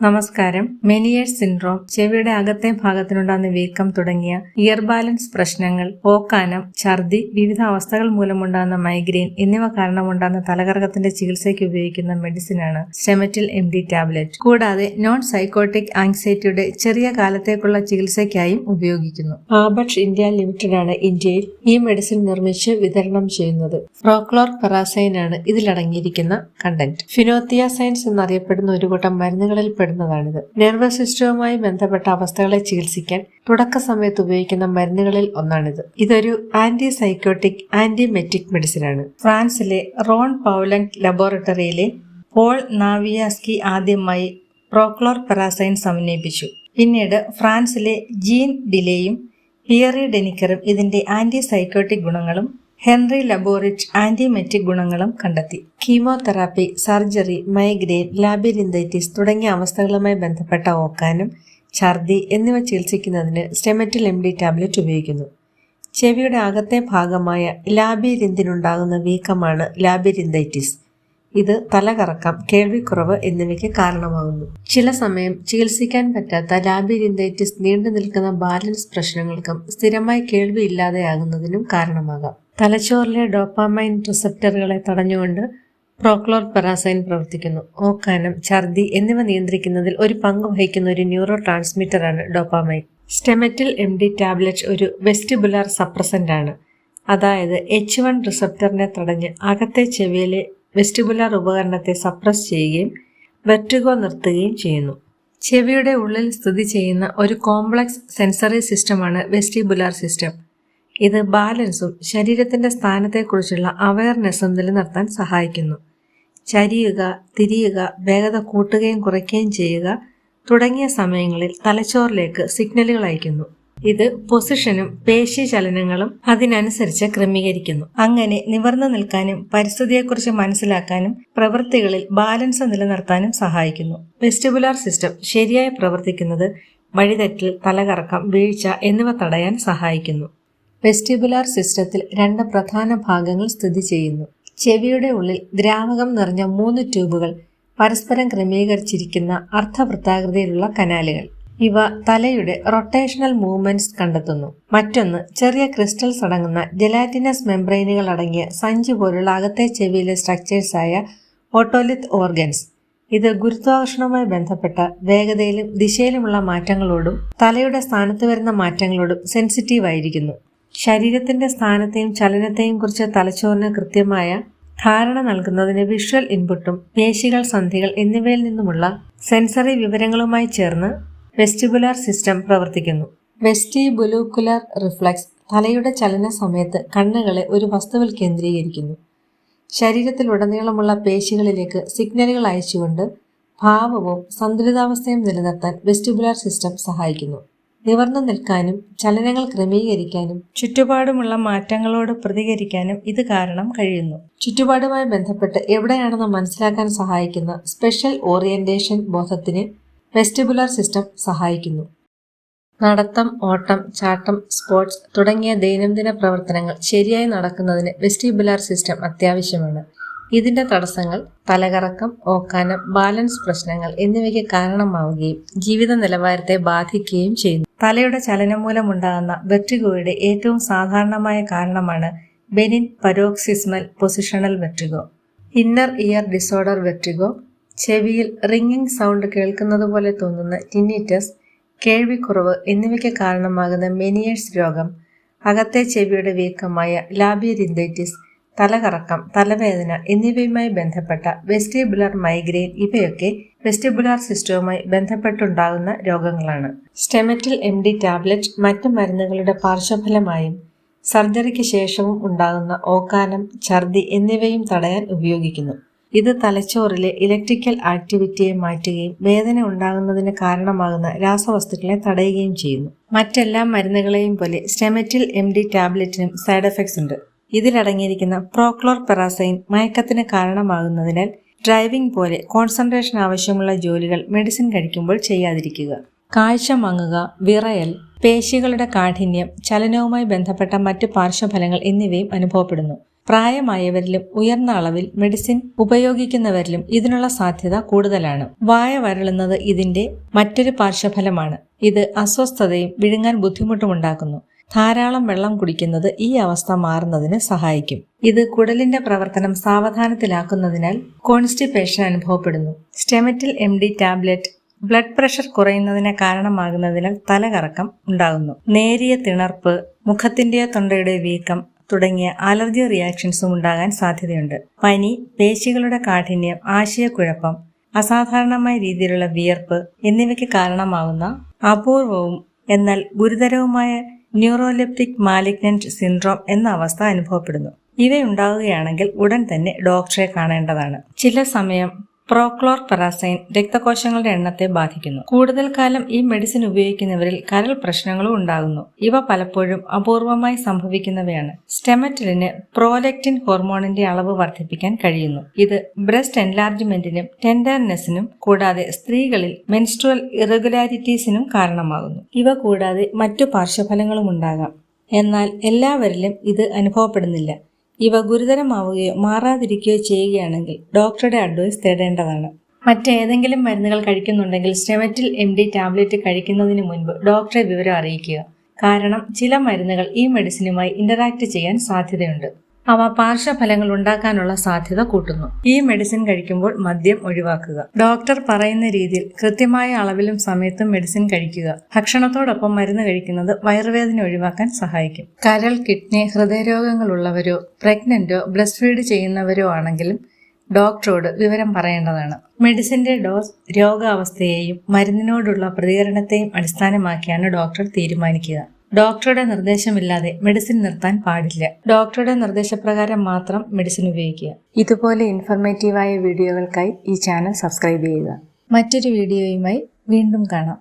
നമസ്കാരം. Meniere's syndrome ചെവിയുടെ അകത്തെ ഭാഗത്തിനുണ്ടാകുന്ന വീക്കം തുടങ്ങിയ ഇയർ ബാലൻസ് പ്രശ്നങ്ങൾ ഓക്കാനം ഛർദി വിവിധ അവസ്ഥകൾ മൂലമുണ്ടാകുന്ന മൈഗ്രെയിൻ എന്നിവ കാരണമുണ്ടാകുന്ന തലകറക്കത്തിന്റെ ചികിത്സയ്ക്ക് ഉപയോഗിക്കുന്ന മെഡിസിനാണ് സെമറ്റിൽ എം ഡി ടാബ്ലറ്റ്. കൂടാതെ നോൺ സൈക്കോട്ടിക് ആങ്സൈറ്റിയുടെ ചെറിയ കാലത്തേക്കുള്ള ചികിത്സയ്ക്കായും ഉപയോഗിക്കുന്നു. ആബക്ഷ് ഇന്ത്യ ലിമിറ്റഡ് ആണ് ഇന്ത്യയിൽ ഈ മെഡിസിൻ നിർമ്മിച്ച് വിതരണം ചെയ്യുന്നത്. പ്രോക്ലോർ പെറാസൈൻ ആണ് ഇതിലടങ്ങിയിരിക്കുന്ന കണ്ടന്റ്. ഫിനോത്തിയ സയൻസ് എന്നറിയപ്പെടുന്ന ഒരു കൂട്ടം മരുന്നുകളിൽ പെടുന്നതാണിത് നെർവസ് സിസ്റ്റവുമായി ബന്ധപ്പെട്ട അവസ്ഥകളെ ചികിത്സിക്കാൻ തുടക്ക സമയത്ത് ഉപയോഗിക്കുന്ന മരുന്നുകളിൽ ഒന്നാണിത്. ഇതൊരു ആന്റി സൈക്കോട്ടിക് ആന്റി ആന്റിമെറ്റിക് മെഡിസിനാണ്. ഫ്രാൻസിലെ റോൺ പൗലങ് ലബോറട്ടറിയിലെ പോൾ നാവിയാസ്കി ആദ്യമായി പ്രോക്ലോർ പെറാസൈൻ സമന്വയിപ്പിച്ചു. പിന്നീട് ഫ്രാൻസിലെ ജീൻ ഡിലേയും പിയറി ഡെനിക്കറും ഇതിന്റെ ആന്റി സൈക്കോട്ടിക് ഗുണങ്ങളും ഹെൻറി ലബോറിറ്റ് ആന്റിമെറ്റിക് ഗുണങ്ങളും കണ്ടെത്തി. കീമോതെറാപ്പി സർജറി മൈഗ്രെയിൻ ലാബിരിന്തൈറ്റിസ് തുടങ്ങിയ അവസ്ഥകളുമായി ബന്ധപ്പെട്ട ഓക്കാനും ഛർദി എന്നിവ ചികിത്സിക്കുന്നതിന് സ്റ്റെമറ്റിൽ എം ഡി ടാബ്ലറ്റ് ഉപയോഗിക്കുന്നു. ചെവിയുടെ അകത്തെ ഭാഗമായ ലാബിരിന്തിനുണ്ടാകുന്ന വീക്കമാണ് ലാബിരിന്തൈറ്റിസ്. ഇത് തലകറക്കം കേൾവിക്കുറവ് എന്നിവയ്ക്ക് കാരണമാകുന്നു. ചില സമയം ചികിത്സിക്കാൻ പറ്റാത്ത ലാബിരിന്തൈറ്റിസ് നീണ്ടു നിൽക്കുന്ന ബാലൻസ് പ്രശ്നങ്ങൾക്കും സ്ഥിരമായി കേൾവി ഇല്ലാതെയാകുന്നതിനും കാരണമാകാം. തലച്ചോറിലെ ഡോപ്പാമൈൻ റിസപ്റ്ററുകളെ തടഞ്ഞുകൊണ്ട് പ്രോക്ലോർ പെറാസൈൻ പ്രവർത്തിക്കുന്നു. ഓക്കാനം ഛർദി എന്നിവ നിയന്ത്രിക്കുന്നതിൽ ഒരു പങ്ക് വഹിക്കുന്ന ഒരു neuro ട്രാൻസ്മിറ്ററാണ് dopamine Stemetil M D tablet ഒരു വെസ്റ്റിബുലാർ സപ്രസന്റ് ആണ് അതായത് എച്ച് വൺ റിസപ്റ്ററിനെ തടഞ്ഞ് അകത്തെ ചെവിയിലെ വെസ്റ്റിബുലാർ ഉപകരണത്തെ സപ്രസ് ചെയ്യുകയും വെർട്ടിഗോ നിർത്തുകയും ചെയ്യുന്നു. ചെവിയുടെ ഉള്ളിൽ സ്ഥിതി ചെയ്യുന്ന ഒരു കോംപ്ലക്സ് സെൻസറി സിസ്റ്റമാണ് വെസ്റ്റിബുലാർ സിസ്റ്റം. ഇത് ബാലൻസും ശരീരത്തിന്റെ സ്ഥാനത്തെക്കുറിച്ചുള്ള അവയർനെസ്സും നിലനിർത്താൻ സഹായിക്കുന്നു. ചരിയുക തിരിയുക വേഗത കൂട്ടുകയും കുറയ്ക്കുകയും ചെയ്യുക തുടങ്ങിയ സമയങ്ങളിൽ തലച്ചോറിലേക്ക് സിഗ്നലുകൾ അയക്കുന്നു ഇത് പൊസിഷനും പേശി ചലനങ്ങളും അതിനനുസരിച്ച് ക്രമീകരിക്കുന്നു. അങ്ങനെ നിവർന്നു നിൽക്കാനും പരിസ്ഥിതിയെക്കുറിച്ച് മനസ്സിലാക്കാനും പ്രവൃത്തികളിൽ ബാലൻസ് നിലനിർത്താനും സഹായിക്കുന്നു. വെസ്റ്റിബുലാർ സിസ്റ്റം ശരിയായി പ്രവർത്തിക്കുന്നത് വഴിതെറ്റൽ തലകറക്കം വീഴ്ച എന്നിവ തടയാൻ സഹായിക്കുന്നു. വെസ്റ്റിബുലാർ സിസ്റ്റത്തിൽ രണ്ട് പ്രധാന ഭാഗങ്ങൾ സ്ഥിതി ചെയ്യുന്നു. ചെവിയുടെ ഉള്ളിൽ ദ്രാവകം നിറഞ്ഞ മൂന്ന് ട്യൂബുകൾ പരസ്പരം ക്രമീകരിച്ചിരിക്കുന്ന അർദ്ധവൃത്താകൃതിയിലുള്ള കനാലുകൾ. ഇവ തലയുടെ റൊട്ടേഷണൽ മൂവ്മെന്റ്സ് കണ്ടെത്തുന്നു. മറ്റൊന്ന് ചെറിയ ക്രിസ്റ്റൽസ് അടങ്ങുന്ന ജലാറ്റിനസ് മെംബ്രെയിനുകൾ അടങ്ങിയ സഞ്ചി പോലുള്ള അകത്തെ ചെവിയിലെ സ്ട്രക്ചേഴ്സായ ഓട്ടോലിത്ത് ഓർഗൻസ്. ഇത് ഗുരുത്വാകർഷണവുമായി ബന്ധപ്പെട്ട വേഗതയിലും ദിശയിലുമുള്ള മാറ്റങ്ങളോടും തലയുടെ സ്ഥാനത്ത് വരുന്ന മാറ്റങ്ങളോടും സെൻസിറ്റീവ് ആയിരിക്കുന്നു. ശരീരത്തിന്റെ സ്ഥാനത്തെയും ചലനത്തെയും കുറിച്ച് തലച്ചോറിന് കൃത്യമായ ധാരണ നൽകുന്നതിന് വിഷ്വൽ ഇൻപുട്ടും പേശികൾ സന്ധികൾ എന്നിവയിൽ നിന്നുമുള്ള സെൻസറി വിവരങ്ങളുമായി ചേർന്ന് വെസ്റ്റിബുലാർ സിസ്റ്റം പ്രവർത്തിക്കുന്നു. വെസ്റ്റിബുലൂക്കുലർ റിഫ്ലക്സ് തലയുടെ ചലന സമയത്ത് കണ്ണുകളെ ഒരു വസ്തുവിൽ കേന്ദ്രീകരിക്കുന്നു. ശരീരത്തിലുടനീളമുള്ള പേശികളിലേക്ക് സിഗ്നലുകൾ അയച്ചുകൊണ്ട് ഭാവവും സന്തുലിതാവസ്ഥയും നിലനിർത്താൻ വെസ്റ്റിബുലാർ സിസ്റ്റം സഹായിക്കുന്നു. നിവർന്നു നിൽക്കാനും ചലനങ്ങൾ ക്രമീകരിക്കാനും ചുറ്റുപാടുമുള്ള മാറ്റങ്ങളോട് പ്രതികരിക്കാനും ഇത് കാരണം കഴിയുന്നു. ചുറ്റുപാടുമായി ബന്ധപ്പെട്ട് എവിടെയാണെന്ന് മനസ്സിലാക്കാൻ സഹായിക്കുന്ന സ്പെഷ്യൽ ഓറിയന്റേഷൻ ബോധത്തിന് വെസ്റ്റിബുലർ സിസ്റ്റം സഹായിക്കുന്നു. നടത്തം ഓട്ടം ചാട്ടം സ്പോർട്സ് തുടങ്ങിയ ദൈനംദിന പ്രവർത്തനങ്ങൾ ശരിയായി നടക്കുന്നതിന് വെസ്റ്റിബുലാർ സിസ്റ്റം അത്യാവശ്യമാണ്. ഇതിന്റെ തടസ്സങ്ങൾ തലകറക്കം ഓക്കാനം ബാലൻസ് പ്രശ്നങ്ങൾ എന്നിവയ്ക്ക് കാരണമാവുകയും ജീവിത നിലവാരത്തെ ബാധിക്കുകയും ചെയ്യുന്നു. തലയുടെ ചലനം മൂലമുണ്ടാകുന്ന വെർട്ടിഗോയുടെ ഏറ്റവും സാധാരണമായ കാരണമാണ് benign paroxysmal positional vertigo. Inner ear disorder vertigo ചെവിയിൽ റിംഗിംഗ് സൗണ്ട് കേൾക്കുന്നത് പോലെ തോന്നുന്ന ടിന്നിറ്റസ് കേൾവിക്കുറവ് എന്നിവയ്ക്ക് കാരണമാകുന്ന മെനിയേഴ്സ് രോഗം അകത്തെ ചെവിയുടെ വീക്കമായ ലാബിയറിന്തൈറ്റിസ് തലകറക്കം തലവേദന എന്നിവയുമായി ബന്ധപ്പെട്ട വെസ്റ്റിബുലർ മൈഗ്രെയിൻ ഇവയൊക്കെ വെസ്റ്റിബുലാർ സിസ്റ്റവുമായി ബന്ധപ്പെട്ടുണ്ടാകുന്ന രോഗങ്ങളാണ്. സ്റ്റെമറ്റിൽ എം ഡി ടാബ്ലറ്റ് മറ്റു മരുന്നുകളുടെ പാർശ്വഫലമായും സർജറിക്ക് ശേഷവും ഉണ്ടാകുന്ന ഓക്കാനം ഛർദി എന്നിവയും തടയാൻ ഉപയോഗിക്കുന്നു. ഇത് തലച്ചോറിലെ ഇലക്ട്രിക്കൽ ആക്ടിവിറ്റിയെ മാറ്റുകയും വേദന ഉണ്ടാകുന്നതിന് കാരണമാകുന്ന രാസവസ്തുക്കളെ തടയുകയും ചെയ്യുന്നു. മറ്റെല്ലാ മരുന്നുകളെയും പോലെ സ്റ്റെമറ്റിൽ എം ഡി ടാബ്ലറ്റിനും സൈഡ് എഫക്ട്സ് ഉണ്ട്. ഇതിലടങ്ങിയിരിക്കുന്ന പ്രോക്ലോർ പെറാസൈൻ മയക്കത്തിന് കാരണമാകുന്നതിനാൽ ഡ്രൈവിംഗ് പോലെ കോൺസെൻട്രേഷൻ ആവശ്യമുള്ള ജോലികൾ മെഡിസിൻ കഴിക്കുമ്പോൾ ചെയ്യാതിരിക്കുക. കാഴ്ച മങ്ങുക വിറയൽ പേശികളുടെ കാഠിന്യം ചലനവുമായി ബന്ധപ്പെട്ട മറ്റ് പാർശ്വഫലങ്ങൾ എന്നിവയും അനുഭവപ്പെടുന്നു. പ്രായമായവരിലും ഉയർന്ന അളവിൽ മെഡിസിൻ ഉപയോഗിക്കുന്നവരിലും ഇതിനുള്ള സാധ്യത കൂടുതലാണ്. വായ വരളുന്നത് ഇതിന്റെ മറ്റൊരു പാർശ്വഫലമാണ്. ഇത് അസ്വസ്ഥതയും വിഴുങ്ങാൻ ബുദ്ധിമുട്ടും ഉണ്ടാക്കുന്നു ധാരാളം വെള്ളം കുടിക്കുന്നത് ഈ അവസ്ഥ മാറുന്നതിന് സഹായിക്കും. ഇത് കുടലിന്റെ പ്രവർത്തനം സാവധാനത്തിലാക്കുന്നതിനാൽ കോൺസ്റ്റിപ്പേഷൻ അനുഭവപ്പെടുന്നു. Stemetil M D tablet blood pressure കുറയുന്നതിന് കാരണമാകുന്നതിനാൽ തലകറക്കം ഉണ്ടാകുന്നു. നേരിയ തിണർപ്പ് മുഖത്തിന്റെയോ തൊണ്ടയുടെ വീക്കം തുടങ്ങിയ അലർജി റിയാക്ഷൻസും ഉണ്ടാകാൻ സാധ്യതയുണ്ട്. പനി പേശികളുടെ കാഠിന്യം ആശയക്കുഴപ്പം അസാധാരണമായ രീതിയിലുള്ള വിയർപ്പ് എന്നിവയ്ക്ക് കാരണമാകുന്ന അപൂർവവും എന്നാൽ ഗുരുതരവുമായ ന്യൂറോലെപ്റ്റിക് മാലിഗ്നന്റ് സിൻഡ്രോം എന്ന അവസ്ഥ അനുഭവപ്പെടുന്നു. ഇവയുണ്ടാകുകയാണെങ്കിൽ ഉടൻ തന്നെ ഡോക്ടറെ കാണേണ്ടതാണ്. ചില സമയം പ്രോക്ലോർ പെറാസൈൻ രക്തകോശങ്ങളുടെ എണ്ണത്തെ ബാധിക്കുന്നു. കൂടുതൽ കാലം ഈ മെഡിസിൻ ഉപയോഗിക്കുന്നവരിൽ കരൾ പ്രശ്നങ്ങളും ഉണ്ടാകുന്നു. ഇവ പലപ്പോഴും അപൂർവമായി സംഭവിക്കുന്നവയാണ്. സ്റ്റെമറ്റിലിന് പ്രോലക്റ്റിൻ ഹോർമോണിന്റെ അളവ് വർദ്ധിപ്പിക്കാൻ കഴിയുന്നു. ഇത് ബ്രസ്റ്റ് എൻലാർജ്മെന്റിനും ടെൻഡർനെസ്സിനും കൂടാതെ സ്ത്രീകളിൽ മെൻസ്ട്രുവൽ ഇറഗുലാരിറ്റീസിനും കാരണമാകുന്നു. ഇവ കൂടാതെ മറ്റു പാർശ്വഫലങ്ങളും ഉണ്ടാകാം. എന്നാൽ എല്ലാവരിലും ഇത് അനുഭവപ്പെടുന്നില്ല. ഇവ ഗുരുതരമാവുകയോ മാറാതിരിക്കുകയോ ചെയ്യുകയാണെങ്കിൽ ഡോക്ടറുടെ അഡ്വൈസ് തേടേണ്ടതാണ്. മറ്റേതെങ്കിലും മരുന്നുകൾ കഴിക്കുന്നുണ്ടെങ്കിൽ സ്റ്റെമറ്റിൽ എം ഡി ടാബ്ലറ്റ് കഴിക്കുന്നതിന് മുൻപ് ഡോക്ടറെ വിവരം അറിയിക്കുക. കാരണം ചില മരുന്നുകൾ ഈ മെഡിസിനുമായി ഇന്ററാക്ട് ചെയ്യാൻ സാധ്യതയുണ്ട്. അവ പാർശ്വഫലങ്ങൾ ഉണ്ടാക്കാനുള്ള സാധ്യത കൂട്ടുന്നു. ഈ മെഡിസിൻ കഴിക്കുമ്പോൾ മദ്യം ഒഴിവാക്കുക. ഡോക്ടർ പറയുന്ന രീതിയിൽ കൃത്യമായ അളവിലും സമയത്തും മെഡിസിൻ കഴിക്കുക. ഭക്ഷണത്തോടൊപ്പം മരുന്ന് കഴിക്കുന്നത് വയറുവേദന ഒഴിവാക്കാൻ സഹായിക്കും. കരൾ കിഡ്നി ഹൃദയരോഗങ്ങളുള്ളവരോ പ്രഗ്നന്റോ ബ്രസ്റ്റ് ഫീഡ് ചെയ്യുന്നവരോ ആണെങ്കിലും ഡോക്ടറോട് വിവരം പറയേണ്ടതാണ്. മെഡിസിന്റെ ഡോസ് രോഗാവസ്ഥയെയും മരുന്നിനോടുള്ള പ്രതികരണത്തെയും അടിസ്ഥാനമാക്കിയാണ് ഡോക്ടർ തീരുമാനിക്കുക. ഡോക്ടറുടെ നിർദ്ദേശമില്ലാതെ മെഡിസിൻ നിർത്താൻ പാടില്ല. ഡോക്ടറുടെ നിർദ്ദേശപ്രകാരം മാത്രം മെഡിസിൻ ഉപയോഗിക്കുക. ഇതുപോലെ ഇൻഫർമേറ്റീവായ വീഡിയോകൾക്കായി ഈ ചാനൽ സബ്സ്ക്രൈബ് ചെയ്യുക. മറ്റൊരു വീഡിയോയുമായി വീണ്ടും കാണാം.